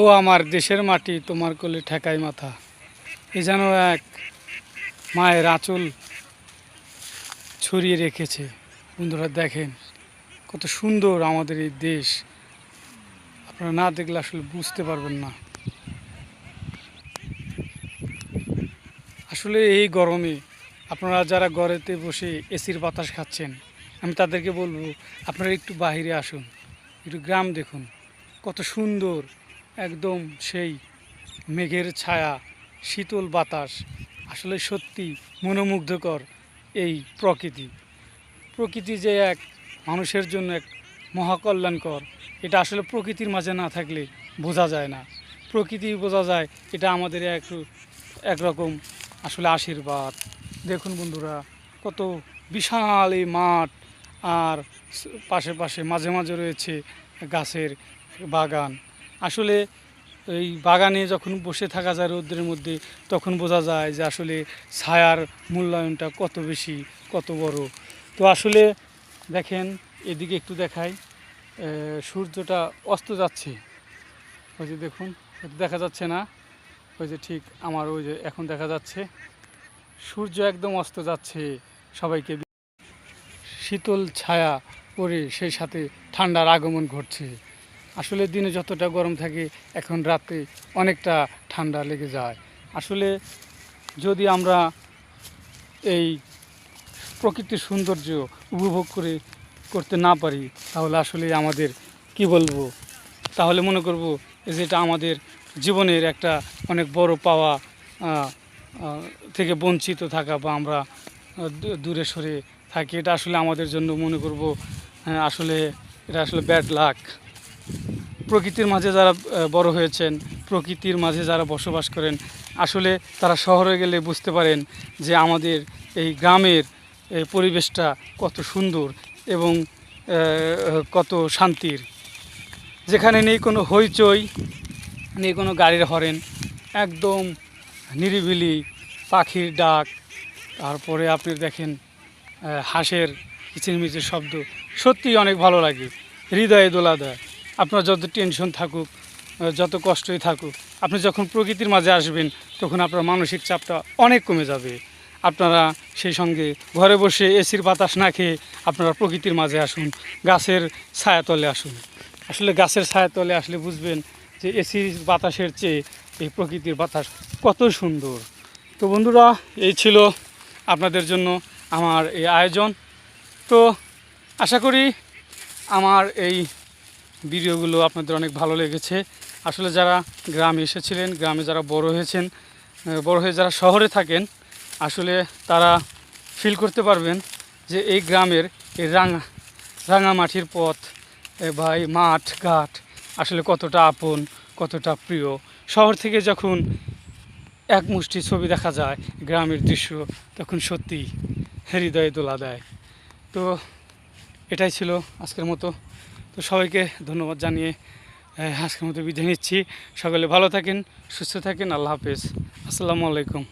ও আমার দেশের মাটি, তোমার কোলে ঠেকাই মাথা। এ যেন এক মায়ের আঁচল ছড়িয়ে রেখেছে। বন্ধুরা, দেখেন কত সুন্দর আমাদের এই দেশ। আপনারা না দেখলে আসলে বুঝতে পারবেন না। আসলে এই গরমে আপনারা যারা ঘরেতে বসে এসির বাতাস খাচ্ছেন, আমি তাদেরকে বলব, আপনারা একটু বাইরে আসুন, একটু গ্রাম দেখুন। কত সুন্দর একদম সেই মেঘের ছায়া, শীতল বাতাস, আসলে সত্যি মনোমুগ্ধকর এই প্রকৃতি। প্রকৃতি যে এক মানুষের জন্য এক মহাকল্যাণকর, এটা আসলে প্রকৃতির মাঝে না থাকলে বোঝা যায় না। প্রকৃতি বোঝা যায়, এটা আমাদের এক একরকম আসলে আশীর্বাদ। দেখুন বন্ধুরা, কত বিশাল এই মাঠ, আর পাশে পাশে মাঝে মাঝে রয়েছে গাছের বাগান। আসলে এই বাগানে যখন বসে থাকা যায় রৌদ্রের মধ্যে, তখন বোঝা যায় যে আসলে ছায়ার মূল্যায়নটা কত বেশি, কত বড়। তো আসলে দেখেন, এদিকে একটু দেখাই। সূর্যটা অস্ত যাচ্ছে। ওই যে দেখুন দেখা যাচ্ছে না। ওই যে ঠিক আমার ওই যে এখন দেখা যাচ্ছে। সূর্য একদম অস্ত যাচ্ছে সবাইকে। শীতল ছায়া পরে সেই সাথে ঠান্ডার আগমন ঘটছে। আসলে দিনে যতটা গরম থাকে এখন রাতে অনেকটা ঠান্ডা লেগে যায়। আসলে যদি আমরা এই প্রকৃতির সৌন্দর্য উপভোগ করে করতে না পারি তাহলে আসলে আমাদের কি বলব? তাহলে মনে করব যে এটা আমাদের জীবনের একটা অনেক বড় পাওয়া থেকে বঞ্চিত থাকা বা আমরা দূরে সরে থাকি এটা আসলে আমাদের জন্য মনে করব হ্যাঁ, আসলে এটা আসলে ব্যাড লাক প্রকৃতির মাঝে যারা বড় হয়েছেন, প্রকৃতির মাঝে যারা বসবাস করেন, আসলে তারা শহরে গেলে বুঝতে পারেন যে আমাদের এই গ্রামের, এই পরিবেশটা কত সুন্দর এবং কত শান্তির। যেখানে নেই কোনো হইচই, নেই কোনো গাড়ির হরেন, একদম নিরিবিলি পাখির ডাক, তারপরে আপনি দেখেন হাঁসের কিচিরমিচির শব্দ, সত্যিই অনেক ভালো লাগে, হৃদয়ে দোলা দেয়। আপনার যত টেনশন থাকুক যত কষ্টই থাকুক, আপনি যখন প্রকৃতির মাঝে আসবেন, তখন আপনার মানসিক চাপটা অনেক কমে যাবে। আপনারা সেই সঙ্গে ঘরে বসে এসির বাতাস না খেয়ে আপনারা প্রকৃতির মাঝে আসুন, গাছের ছায়াতলে আসুন। আসলে গাছের ছায়াতলে আসলে বুঝবেন যে এসির বাতাসের চেয়ে এই প্রকৃতির বাতাস কত সুন্দর। তো বন্ধুরা, এই ছিল আপনাদের জন্য আমার এই আয়োজন। তো আশা করি আমার এই ভিডিওগুলো আপনাদের অনেক ভালো লেগেছে। আসলে যারা গ্রামে এসেছিলেন, গ্রামে যারা বড় হয়েছেন বড় হয়ে যারা শহরে থাকেন, আসলে তারা ফিল করতে পারবেন যে এই গ্রামের এই রাঙা রাঙামাটির পথ বা এই মাঠ, ঘাট আসলে কতটা আপন, কতটা প্রিয়। শহর থেকে যখন এক মুষ্টি ছবি দেখা যায়, গ্রামের দৃশ্য, তখন সত্যি হৃদয়ে দোলা দেয়। তো এটাই ছিল আজকের মতো। তো সবাইকে ধন্যবাদ জানিয়ে আজকের মতো বিদায় নিচ্ছি। সকলে ভালো থাকেন, সুস্থ থাকেন, আল্লাহ হাফেজ। আসসালামু আলাইকুম।